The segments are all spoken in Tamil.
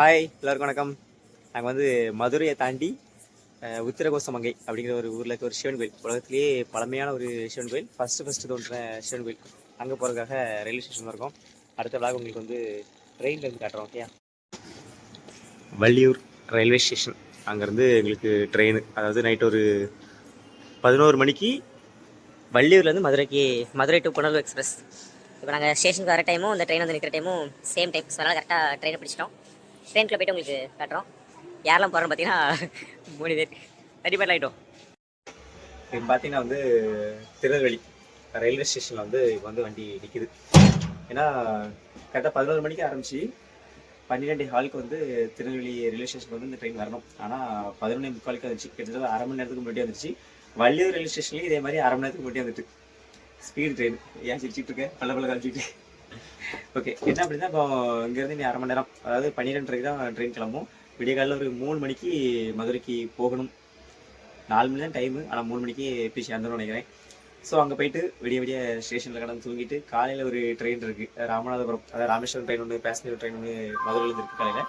ஹாய் எல்லோருக்கும் வணக்கம். நாங்கள் வந்து மதுரையை தாண்டி உத்திரகோசமங்கை அப்படிங்கிற ஒரு ஊரில் இருக்க ஒரு சிவன் கோயில். உலகத்திலேயே பழமையான ஒரு சிவன் கோயில். ஃபஸ்ட்டு ஃபஸ்ட்டு தோன்ற சிவன் கோயில். அங்கே போகிறதுக்காக ரயில்வே ஸ்டேஷன் இருக்கோம். அடுத்த விழா உங்களுக்கு வந்து ட்ரெயினில் இருந்து காட்டுறோம் ஓகே வள்ளியூர் ரயில்வே ஸ்டேஷன் அங்கேருந்து எங்களுக்கு ட்ரெயின் அதாவது நைட் ஒரு பதினோரு மணிக்கு வள்ளியூர்லேருந்து மதுரைக்கு மதுரை டு புனலூர் எக்ஸ்பிரஸ் இப்போ நாங்கள் ஸ்டேஷனுக்கு வர டைமும் இந்த ட்ரெயின் வந்து நிற்கிற டைமும் சேம் டைம் ஸோ அதனால் கரெக்டாக ட்ரெயினை பிடிச்சிட்டோம். ட்ரெயினுக்குள்ள போய்ட்டு உங்களுக்கு காட்டுறோம். யாரெல்லாம் போகிறோம் பார்த்தீங்கன்னா மூணு பேர். ரெடிமேட் ஆகிட்டோம் இப்போ பார்த்தீங்கன்னா வந்து திருநெல்வேலி. ரயில்வே ஸ்டேஷனில் வந்து இப்போ வந்து வண்டி நிற்கிது ஏன்னா கரெக்டாக பதினோரு மணிக்கு ஆரம்பிச்சு பன்னிரெண்டு ஹாலுக்கு வந்து திருநெல்வேலி ரயில்வே ஸ்டேஷன் வந்து இந்த ட்ரெயின் வரணும். ஆனால் பதினொன்று முக்காலுக்கு வந்துச்சு. கிட்டத்தட்ட அரை மணி நேரத்துக்கு முன்னாடி வந்துச்சு வள்ளியூர் ரயில்வே ஸ்டேஷன்லேயும் இதே மாதிரி அரை மணி நேரத்துக்கு முன்னாடி வந்துட்டு. ஸ்பீடு ட்ரெயின் ஏன் சிரிச்சிட்டு இருக்கேன் பல பல காமிச்சிட்டு ஓகே என்ன அப்படின்னா இப்போ இங்கேருந்து நீ அரை மணி நேரம் அதாவது பன்னிரெண்டரைக்கு தான் ட்ரெயின் கிளம்பும். விடிய காலையில் ஒரு மூணு மணிக்கு மதுரைக்கு போகணும். நாலு மணி தான் டைமு ஆனால் மூணு மணிக்கு பிசி சேர்ந்துடும் நினைக்கிறேன். ஸோ அங்கே போயிட்டு விடிய விடிய ஸ்டேஷனில் கடந்து தூங்கிட்டு காலையில் ஒரு ட்ரெயின் இருக்குது ராமநாதபுரம் அதாவது ராமேஸ்வரம் ட்ரெயின் ஒன்று பேசஞ்சர் ட்ரெயின் ஒன்று மதுரையிலேருந்து இருக்குது காலையில்.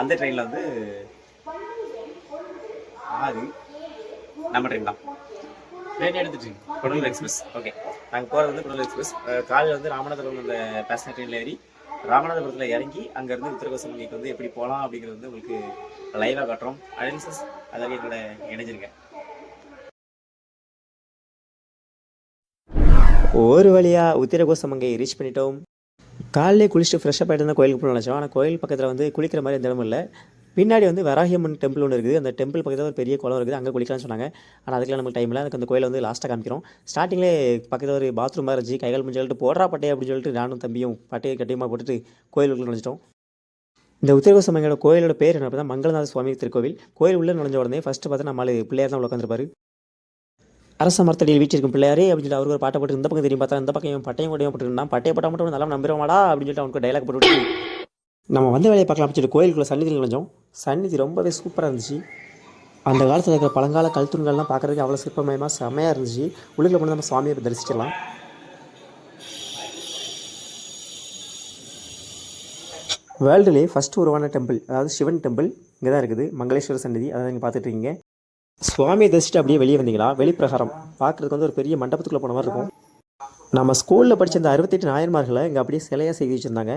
அந்த ட்ரெயினில் வந்து ஆறு நம்ம ட்ரெயின் தான். ட்ரெயின் எடுத்துட்டு குடலூர் எக்ஸ்பிரஸ் ஓகே நாங்கள் போகிறது வந்து குடலூர் எக்ஸ்பிரஸ் காலையில் வந்து ராமநாதபுரம் அந்த பேசஞ்சர் ட்ரெயினில் ஏறி ராமநாதபுரத்தில் இறங்கி அங்கேருந்து உத்தரகோசமங்கிக்கு வந்து எப்படி போகலாம் அப்படிங்கிறது வந்து உங்களுக்கு லைவாக காட்டுறோம். அனாலிசிஸ் அதாவது என்னோட இணைஞ்சிருங்க. ஒரு வழியாக உத்திரகோசமங்கை ரீச் பண்ணிட்டோம். காலையிலே குளிச்சுட்டு ஃப்ரெஷ்ஷப் ஆகிட்டு தான் கோயிலுக்கு போகணும் நினச்சோம். ஆனால் கோயில் பக்கத்தில் வந்து குளிக்கிற மாதிரி எந்த இடமும் இல்லை. பின்னாடி வந்து வராகியம்மன் டெம்பிள் ஒன்று இருக்குது. அந்த டெம்பிள் பக்கத்தில் ஒரு பெரிய குளம் இருக்குது. அங்கே குளிக்கலாம்னு சொன்னாங்க. ஆனால் அதுக்கெல்லாம் நமக்கு டைம் இல்லை. அதுக்கு அந்த கோயிலை வந்து லாஸ்ட்டாக காமிக்கிறோம். ஸ்டார்டிங்லே பக்கத்தில் ஒரு பாத்ரூம் மாதிரி இருந்துச்சு. கைகள் முடிஞ்சு சொல்லிட்டு போடுறா பட்டே அப்படின்னு சொல்லிட்டு நானும் தம்பியும் பட்டையை கட்டியமாக போட்டுட்டு கோயிலுக்குள்ளே நுழைச்சிட்டோம் இந்த உத்திரகோசமங்கையோட கோயிலோட பேர் என்ன அப்படின்னா மங்களநாத சுவாமி திருக்கோவில். கோயில் உள்ளே நுழைஞ்ச உடனே ஃபஸ்ட்டு பார்த்தா நம்மளு பிள்ளையார் தான் உட்காந்துருப்பாரு அரச மரத்தடியில் வீட்டிற்கும் பிள்ளையாரே அப்படின்னு சொல்லி அவருக்கு ஒரு பாட்டை போட்டு இந்த பக்கம் தெரியும் பார்த்தா இந்த பக்கம் பட்டையும் கொடையும் போட்டுருந்தான் பட்டையை போட்டால் மட்டும் நல்லா நம்பிடுவாடா அப்படின்னு சொல்லிட்டு அவனுக்கு டைலாக் போட்டு நம்ம வந்த வேலையை பார்க்கலாம் அப்படின்னு சொல்லிட்டு கோயிலுக்குள்ள சன்னிதியில் நுழைஞ்சோம். சன்னிதி ரொம்பவே சூப்பராக இருந்துச்சு. அந்த காலத்தில் இருக்கிற பழங்கால கல்துண்கள்லாம் பார்க்குறதுக்கு அவ்வளோ சிற்பமயமாக செமையாக இருந்துச்சு. உள்ளுக்குள்ள போனால் நம்ம சுவாமியை தரிசிக்கலாம் தரிசிச்சிடலாம். ஃபஸ்ட்டு உருவான டெம்பிள் அதாவது சிவன் டெம்பிள் இங்கே தான் இருக்குது. மங்களேஸ்வர சன்னிதி அதை நீங்கள் பார்த்துட்டு இருக்கீங்க. சுவாமியை தரிசிட்டு அப்படியே வெளியே வந்தீங்களா? வெளிப்பிரகாரம். பார்க்குறதுக்கு வந்து ஒரு பெரிய மண்டபத்துக்குள்ளே போன மாதிரி இருக்கும். நம்ம ஸ்கூலில் படித்த அந்த அறுபத்தெட்டு நாயன்மார்களை இங்கே அப்படியே சிலையாக செய்து வச்சுருந்தாங்க.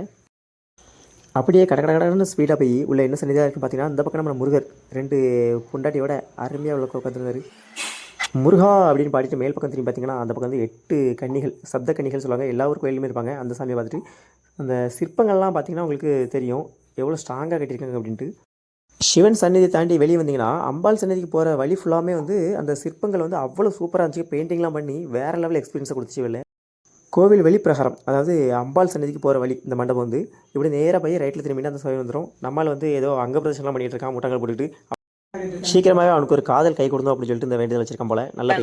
அப்படியே கட கட கடன்னு ஸ்பீடாக போய் உள்ள என்ன சன்னிதியாக இருக்குன்னு பார்த்தீங்கன்னா இந்த பக்கம் நம்ம முருகர் ரெண்டு பொண்டாட்டியோட அருமையாக உள்ள உட்காந்துருந்தாரு முருகா அப்படின்னு பாடிட்டு மேல் பக்கம் திரும்பி பார்த்தீங்கன்னா அந்த பக்கம் வந்து எட்டு கன்னிகள் சப்த கன்னிகள் சொல்லுவாங்க. எல்லா ஊர் கோயிலுமே இருப்பாங்க. அந்த சாமியை பார்த்துட்டு அந்த சிற்பங்கள்லாம் பார்த்தீங்கன்னா உங்களுக்கு தெரியும். எவ்வளோ ஸ்ட்ராங்காக கட்டியிருக்காங்க அப்படின்ட்டு. சிவன் சந்நிதியை தாண்டி வெளியே வந்தீங்கன்னா அம்பாள் சந்நிதிக்கு போகிற வழி ஃபுல்லாமே வந்து அந்த சிற்பங்கள் வந்து அவ்வளோ சூப்பராக இருந்துச்சு. பெயிண்டிங்லாம் பண்ணி வேறு லெவல் எக்ஸ்பீரியன்ஸை கொடுத்துச்சு வெளில கோவில் வெளிப்பிரகாரம் அதாவது அம்பாள் சன்னதிக்கு போகிற வழி இந்த மண்டபம் வந்து இப்படி நேராக போய் ரைட்டில் திரும்பினா அந்த சபை வந்துடும் நம்மால் வந்து ஏதோ அங்க பிரதர்ஷனலாம் பண்ணிட்டு இருக்கான் முட்டங்கள் போட்டுட்டு சீக்கிரமாகவே அவனுக்கு ஒரு காதல் கை கொடுந்தோம் அப்படின்னு சொல்லிட்டு இந்த வேண்டியதில் வச்சிருக்கான் போல. நல்ல.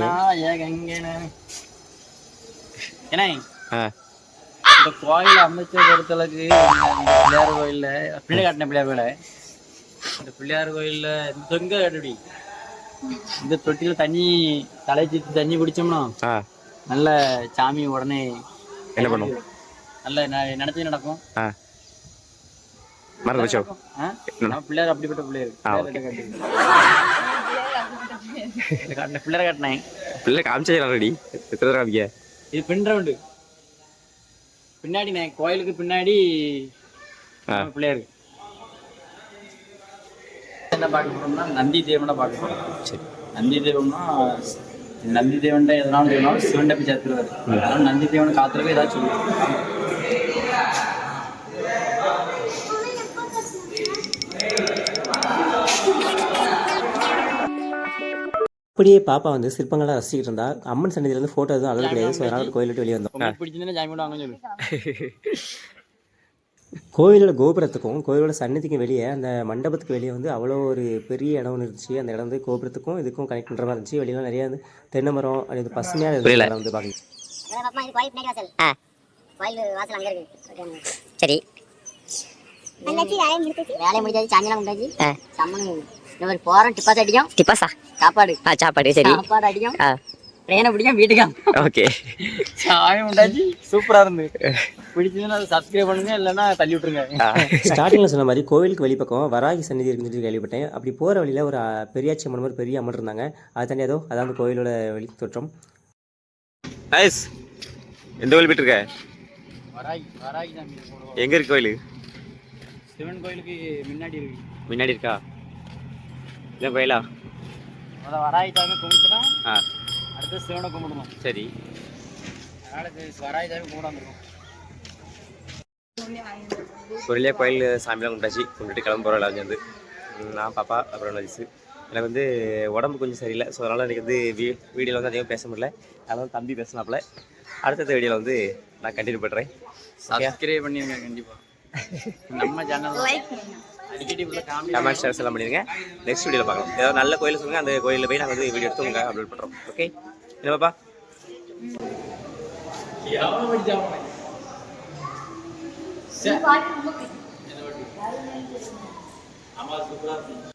இந்த கோயில் அமைச்ச பொறுத்தளவுக்கு பிள்ளையார் கோயில்ல பிள்ளை காட்டின பிள்ளையார் கோயில? இந்த பிள்ளையார் கோயில்ல இந்த தொங்க கட்டுப்படி இந்த தொட்டில தண்ணி தலைச்சி தண்ணி குடிச்சோம்னா ஆ. நல்ல சாமி உடனே என்ன பண்ணும்? நல்ல நடத்தி நடக்கும். மறந்து வச்சோ பிள்ளையார் அப்படிப்பட்ட பிள்ளையார் ஆ, பிள்ளையார் காட்டின பிள்ளையார் காட்டினேன். பிள்ளை காமிச்சா ரெடி எத்தனை தடவை காமிக்க? இது பின் ரவுண்டு. பின்னாடி நான் கோயிலுக்கு பின்னாடி பிள்ளையார் என்ன பார்க்க போறோம்னா நந்தி தேவனை பார்க்க போறோம். சரி. நந்தி தேவம்னா எதனாலும் தேவனாலும் சிவன் போய் சேர்த்துருவாரு அதனால நந்தி தேவனை காத்துறவே ஏதாச்சும் சொல்லுவோம் அப்படியே பாப்பா வந்து சிற்பங்கள்லாம் ரசிக்கிட்டு இருந்தா அம்மன் சன்னதியிலேருந்து ஃபோட்டோ எதுவும் அளவு கிடையாது ஸோ அதனால கோயில் விட்டு வெளியே வந்தோம் உங்களுக்கு பிடிச்சிருந்தா ஜாயின் பண்ணி வாங்க சொல்லு கோயிலோட கோபுரத்துக்கும் கோயிலோட சன்னதிக்கும் வெளியே அந்த மண்டபத்துக்கு வெளியே வந்து அவ்வளோ ஒரு பெரிய இடம் ஒன்று இருந்துச்சு. அந்த இடம் வந்து கோபுரத்துக்கும் இதுக்கும் கனெக்ட் பண்ணுற மாதிரி இருந்துச்சு. வெளியெல்லாம் நிறைய வந்து தென்னை மரம் அது வந்து பசுமையாக இருந்துச்சு வந்து பார்க்க கோயில் பின்னாடி வாசல். ஆ. கோயில் வாசல் அங்கே இருக்கு. சரி. வேலையை முடிஞ்சாச்சு சாயங்காலம் முடிஞ்சாச்சு சம்மன் இந்த மாதிரி போகிறோம் டிப்பாஸ் அடிக்கும் டிப்பாஸா சாப்பாடு. ஆ சாப்பாடு சரி. சாப்பாடு அடிக்கும். ட்ரெயினை பிடிக்கும் வீட்டுக்கு ஓகே. சாயம் உண்டாச்சு. சூப்பரா இருந்து. பிடிச்சதுன்னா அதை சப்ஸ்கிரைப் பண்ணுங்க இல்லைன்னா தள்ளி விட்டுருங்க. ஸ்டார்டிங்கில் சொன்ன மாதிரி கோவிலுக்கு வெளிப்பக்கம் வராகி சந்நிதி இருக்குன்னு சொல்லி கேள்விப்பட்டேன். அப்படி போகிற வழியில் ஒரு பெரியாச்சி அம்மன் மாதிரி பெரிய அம்மன் இருந்தாங்க. அது தண்ணி ஏதோ அதான் அந்த கோயிலோட வெளி தோற்றம். நைஸ் எந்த கோயில் போயிட்டு இருக்க? வராகி வராகி எங்க இருக்கு கோயில் சிவன் கோயிலுக்கு முன்னாடி இருக்கு. முன்னாடி இருக்கா? இதான் கோயிலா? வராகி சாமி கும்பிட்டு தான் ஆ. அடுத்து சிவனை கும்பிடணும். சரி. அதனால இது இருக்கும் ஒரு வழியாக கோயில் சாமிலாம் கும்பிட்டாச்சு. கும்பிட்டு கிளம்ப போகிறோம் எல்லாம் ம், நான் பாப்பா அப்புறம் நஜிஸு எனக்கு வந்து உடம்பு கொஞ்சம் சரியில்லை. ஸோ அதனால் எனக்கு வந்து வீ வீடியோவில் வந்து அதிகமாக பேச முடியல. அதனால தம்பி பேசினாப்புல. அடுத்தடுத்த வீடியோவில் வந்து நான் கண்டினியூ பண்ணுறேன் சப்ஸ்கிரைப் பண்ணிருங்க கண்டிப்பா. நம்ம சேனல் கமெண்ட் ஷேர்ஸ் எல்லாம் பண்ணிடுங்க. நெக்ஸ்ட் வீடியோவில் பார்க்கலாம். ஏதாவது நல்ல கோயில் சொல்லுங்கள் அந்த கோயிலில் போய் நாங்கள் வந்து வீடியோ எடுத்து உங்களுக்கு அப்லோட் பண்ணுறோம் ஓகே என்ன பாப்பா? ஆமா சூப்பரா இருக்கு.